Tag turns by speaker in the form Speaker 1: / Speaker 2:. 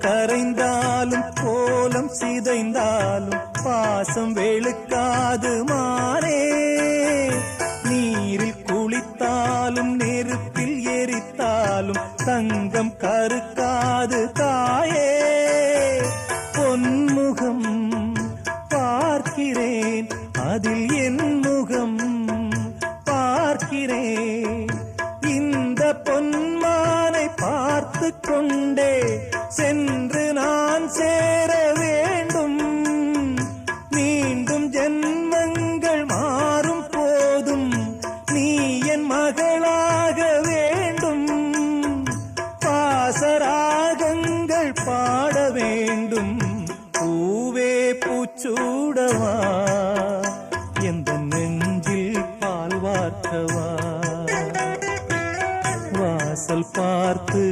Speaker 1: கரைந்தாலும் கோலம் சிதைந்தாலும் பாசம் வெளுக்காது மாறே நீரில் குளித்தாலும் நெருப்பில் எரித்தாலும் தங்கம் கருக்காது தாயே. பொன்முகம் பார்க்கிறேன் அதில் என் முகம் பார்க்கிறேன். இந்த பொன்மானை பார்த்து கொண்டே சென்று நான் சேர வேண்டும். மீண்டும் ஜென்மங்கள் மாறும் போதும். நீ என் மகளாக வேண்டும். பாசராகங்கள் பாட வேண்டும். பூவே பூச்சூடவா? எந்த நெஞ்சில் பால் வார்த்தவா வாசல் பார்த்து